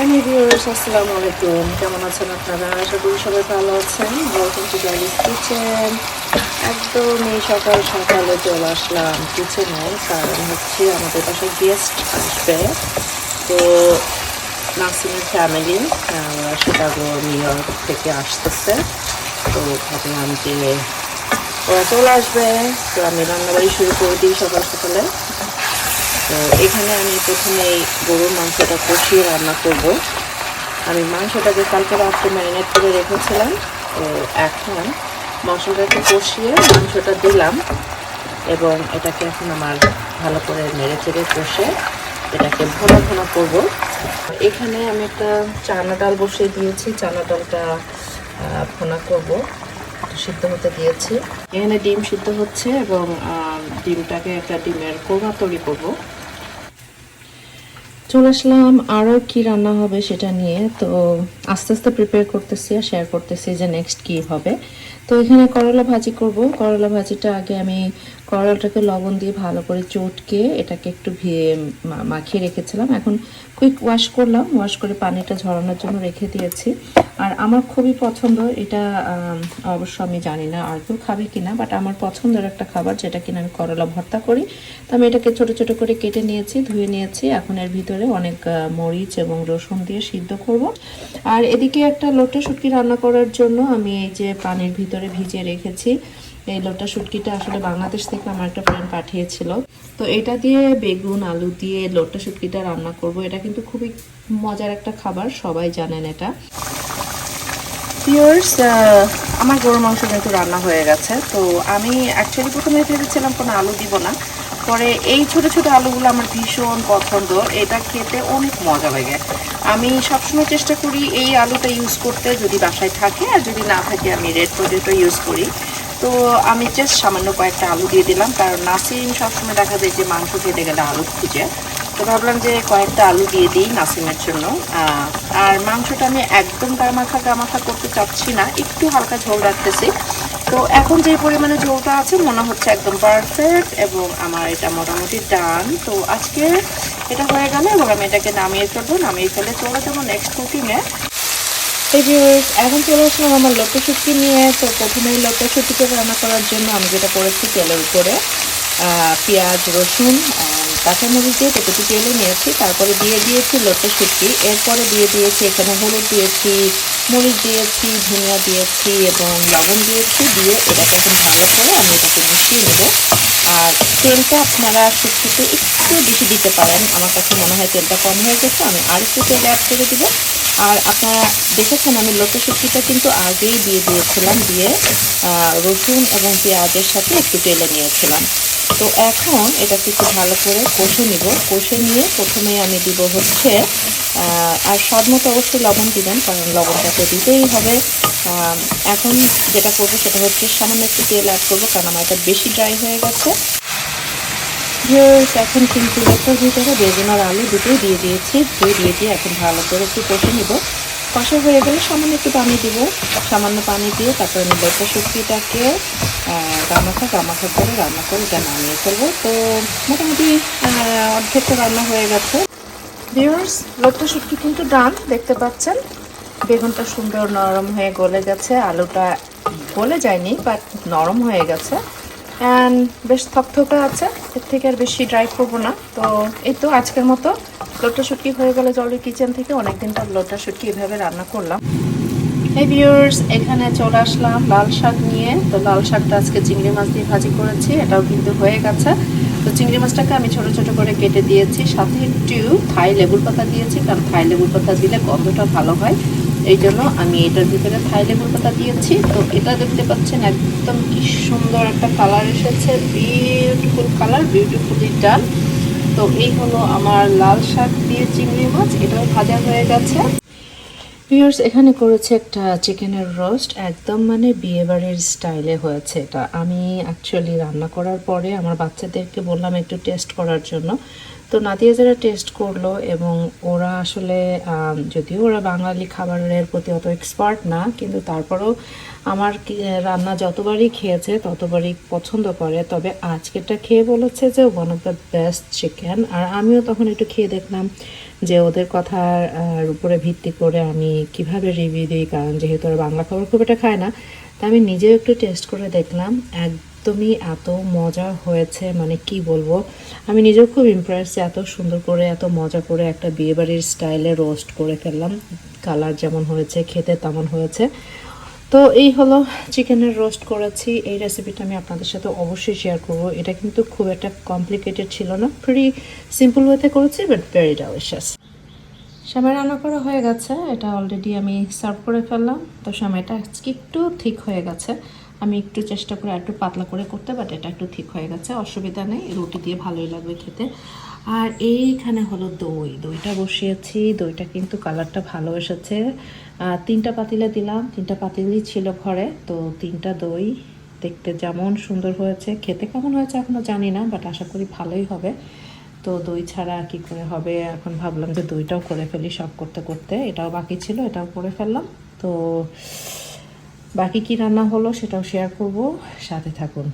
Hello viewers, আসসালামু আলাইকুম। কেমন আছেন আপনারা? আশা করি সবাই ভালো আছেন। ওয়েলকাম টু গাইলিস কিচেন একদম এই সকাল সকালে চলে আসলাম কিচেনে কারণ হচ্ছে আমাদের বাসায় গেস্ট আসবে। তো নাসিমের ফ্যামিলি শিকাগো নিউ ইয়র্ক থেকে আসতেছে। তো ভাবলাম যে ওরা চলে আসবে। তো আমি রান্নাবাড়ি শুরু করে দিই সকাল সকালে। তো এখানে আমি প্রথমে এই গরুর মাংসটা কষিয়ে রান্না করব। আমি মাংসটাকে কালকে রাত্রে ম্যারিনেট করে রেখেছিলাম। তো এখন মশলাটাকে কষিয়ে মাংসটা দিলাম এবং এটাকে এখন আমার ভালো করে নেড়ে চেড়ে কষে এটাকে ঘন ঘন করব। এখানে আমি একটা চানা ডাল বসিয়ে দিয়েছি। চানা ডালটা ভুনা করব। সিদ্ধ হতে দিয়েছি। এখানে ডিম সিদ্ধ হচ্ছে এবং ডিমটাকে একটা ডিমের কোরমা তৈরি করব। চলে আসলাম আরও কি রান্না হবে সেটা নিয়ে। তো আস্তে আস্তে প্রিপেয়ার করতেছি আর শেয়ার করতেছি যে নেক্সট কি হবে। তো এখানে করলা ভাজি করব। করলা ভাজিটা আগে আমি করলাটাকে লবণ দিয়ে ভালো করে চটকে এটাকে একটু মাখিয়ে রেখেছিলাম। এখন কুইক ওয়াশ করলাম। ওয়াশ করে পানিটা ঝরানোর জন্য রেখে দিয়েছি। আর আমার খুবই পছন্দ। এটা অবশ্য আমি জানি না আর কেউ খাবে কিনা বাট আমার পছন্দের একটা খাবার যেটা কিনা আমি করলা ভর্তা করি। তো আমি এটাকে ছোট ছোট করে কেটে নিয়েছি, ধুয়ে নিয়েছি। এখন এর ভিতরে অনেক মরিচ এবং রসুন দিয়ে সিদ্ধ করব। আর এদিকে একটা লোটে শুটকি রান্না করার জন্য আমি এই যে পানির ভিতরে ভিজিয়ে রেখেছি। এই লোটা শুটকিটা আসলে বাংলাদেশ থেকে আমার একটা ফ্রেন্ড পাঠিয়েছিল। তো এটা দিয়ে বেগুন, আলু দিয়ে লোটা শুটকিটা রান্না করব। এটা কিন্তু খুবই মজার একটা খাবার, সবাই জানেন এটা। পিওর্স আমার গরুর মাংস কিন্তু রান্না হয়ে গেছে, তো আমি অ্যাকচুয়ালি প্রথমে ভেবেছিলাম কোনো আলু দিব না। পরে এই ছোট ছোট আলুগুলো আমার ভীষণ পছন্দ। এটা খেতে অনেক মজা লাগে। আমি সবসময় চেষ্টা করি এই আলুটা ইউজ করতে, যদি বাসায় থাকে, আর যদি না থাকে আমি রেড পটেটো ইউজ করি। তো আমি জাস্ট সামান্য কয়েকটা আলু দিয়ে দিলাম, কারণ নাসিম সবসময় দেখা যায় যে মাংস খেতে গেলে আলু খুঁজে। তো ভাবলাম যে কয়েকটা আলু দিয়ে দিই নাসিমের জন্য। আর মাংসটা আমি একদম গামাখা গামাখা করতে চাচ্ছি না, একটু হালকা ঝোল রাখতেছি। তো এখন যে পরিমাণে ঝোলটা আছে, মনে হচ্ছে একদম পারফেক্ট এবং আমার এটা মোটামুটি ডান তো আজকে এটা হয়ে গেল এবং আমি এটাকে নামিয়ে ফেলব। নামিয়ে ফেলে চলে যাব নেক্সট কুকিংয়ে এই ভিউয়ার্স এখন চলে আসলাম আমার লক্ষ্য শুটকি নিয়ে। তো প্রথমেই লক্ষ্য শুটকিকে রান্না করার জন্য আমি যেটা করেছি, তেলের উপরে পেঁয়াজ, রসুন কাঁচামরিচ দিয়ে পেঁপেটি তেলে নিয়েছি, তারপরে দিয়ে দিয়েছি লটে শুটকি এরপরে দিয়ে দিয়েছি এখানে হলুদ দিয়েছি, মরিচ দিয়েছি, ধনিয়া দিয়েছি এবং লবণ দিয়েছি দিয়ে এটাকে এখন ভালো করে আমি এটাকে মিশিয়ে নেব। আর তেলটা আপনারা শুটকিতে একটু বেশি দিতে পারেন, আমার কাছে মনে হয় তেলটা কম হয়ে গেছে, আমি আর একটু তেল অ্যাড করে দেবো। আর আপনারা দেখেছেন আমি লোটে শুটকিটা কিন্তু আগেই দিয়ে দিয়েছিলাম, দিয়ে রসুন এবং পেঁয়াজের সাথে একটু তেলে নিয়েছিলাম। তো এখন এটাকে একটু ভালো করে কষে নিব। কষে নিয়ে প্রথমে আমি দিব হচ্ছে আর স্বাদ মতো অবশ্যই লবণ দিবেন, কারণ লবণটা তো দিতেই হবে। এখন যেটা করব সেটা হচ্ছে সামান্য একটু তেল অ্যাড করব, কারণ আমার এটা বেশি ড্রাই হয়ে গেছে। এখন কিন্তু এটার ভিতরে বেগুন আর আলু দুটোই দিয়ে দিয়েছি। দুই দিয়ে দিয়ে এখন ভালো করে একটু কষে নিব। কষা হয়ে গেলে সামান্য একটু পানি দিব। সামান্য পানি দিয়ে তারপরে আমি লোটা শুক্তিটাকে গামাখা গামাখা করে রান্না করে এটা নামিয়ে ফেলব। তো মোটামুটি অর্ধেকটা রান্না হয়ে গেছে। ভিউয়ার্স লোটটা শুটকি কিন্তু ডান দেখতে পাচ্ছেন? বেগুনটা সুন্দর নরম হয়ে গলে গেছে। আলুটা গলে যায়নি বাট নরম হয়ে গেছে। অ্যান্ড বেশ থকথকে আছে। এর থেকে আর বেশি ড্রাই করব না। তো এই তো আজকের মতো। লোটটা শুটকি হয়ে গেলে জলের কিচেন থেকে। অনেকদিন পর লোটটা শুটকি এভাবে রান্না করলাম। এই ভিউয়ার্স এখানে চলে আসলাম লাল শাক নিয়ে। তো লাল শাকটা আজকে চিংড়ি মাছ দিয়ে ভাজি করেছি। এটাও কিন্তু হয়ে গেছে। তো চিংড়ি মাছটাকে আমি ছোট ছোট করে কেটে দিয়েছি। সাথে একটু থাই লেবুর পাতা দিয়েছি। কারণ থাই লেবুর পাতা দিলে গন্ধটা ভালো হয়। এই জন্য আমি এটার ভিতরে থাই লেবুর পাতা দিয়েছি। তো এটা দেখতে পাচ্ছেন একদম কি সুন্দর একটা কালার এসেছে বিউটিফুল কালার বিউটিফুলি ডাল তো এই হলো আমার লাল শাক দিয়ে চিংড়ি মাছ, এটাও ভাজা হয়ে গেছে। পিয়ার্স এখানে করেছে একটা চিকেনের রোস্ট, একদম মানে বিয়েবাড়ির স্টাইলে হয়েছে এটা। আমি অ্যাকচুয়ালি রান্না করার পরে আমার বাচ্চাদেরকে বললাম একটু টেস্ট করার জন্য। তো নাদিয়া যারা টেস্ট করল এবং ওরা আসলে যদিও ওরা বাঙালি খাবারের প্রতি অত এক্সপার্ট না, কিন্তু তারপরেও আমার রান্না যতবারই খেয়েছে, ততবারই পছন্দ করে। তবে আজকেরটা খেয়ে বলেছে যে one of the best chicken আর আমিও তখন একটু খেয়ে দেখলাম যে, ওদের কথার উপরে ভিত্তি করে আমি কীভাবে রিভিউ দিই, কারণ যেহেতু ওরা বাংলা খাবার খুব একটা খায় না, তা আমি নিজেও একটু টেস্ট করে দেখলাম। একদমই এত মজা হয়েছে মানে কি বলব? আমি নিজেও খুব ইমপ্রেস এত সুন্দর করে, এত মজা করে একটা বিয়েবাড়ির স্টাইলে রোস্ট করে ফেললাম। কালার যেমন হয়েছে, খেতে তেমন হয়েছে। তো এই হলো চিকেনের রোস্ট করেছি। এই রেসিপিটা আমি আপনাদের সাথে অবশ্যই শেয়ার করব। এটা কিন্তু খুব একটা কমপ্লিকেটেড ছিল না। ভেরি সিম্পল ওয়েতে করেছি বাট ভেরি ডেলিশিয়াস সেমাই রান্না করা হয়ে গেছে। এটা অলরেডি আমি সার্ভ করে ফেললাম। তো সেমাইটা একটু ঠিক হয়ে গেছে। আমি একটু চেষ্টা করে একটু পাতলা করে করতে বাট এটা একটু ঠিক হয়ে গেছে, অসুবিধা নেই, রুটি দিয়ে ভালোই লাগবে খেতে। আর এইখানে হলো দই, দইটা বসিয়েছি, দইটা কিন্তু কালারটা ভালো এসেছে। তিনটা পাতিলে দিলাম, তিনটা পাতিলই ছিল ঘরে, তো তিনটা দই দেখতে যেমন সুন্দর হয়েছে, খেতে কেমন হয়েছে এখনও জানি না বাট আশা করি ভালোই হবে। তো দই ছাড়া কি করে হবে? এখন ভাবলাম যে দইটাও করে ফেলি সব করতে করতে। এটাও বাকি ছিল, এটাও করে ফেললাম। তো বাকি কি রান্না হলো সেটাও শেয়ার করব। সাথে থাকুন।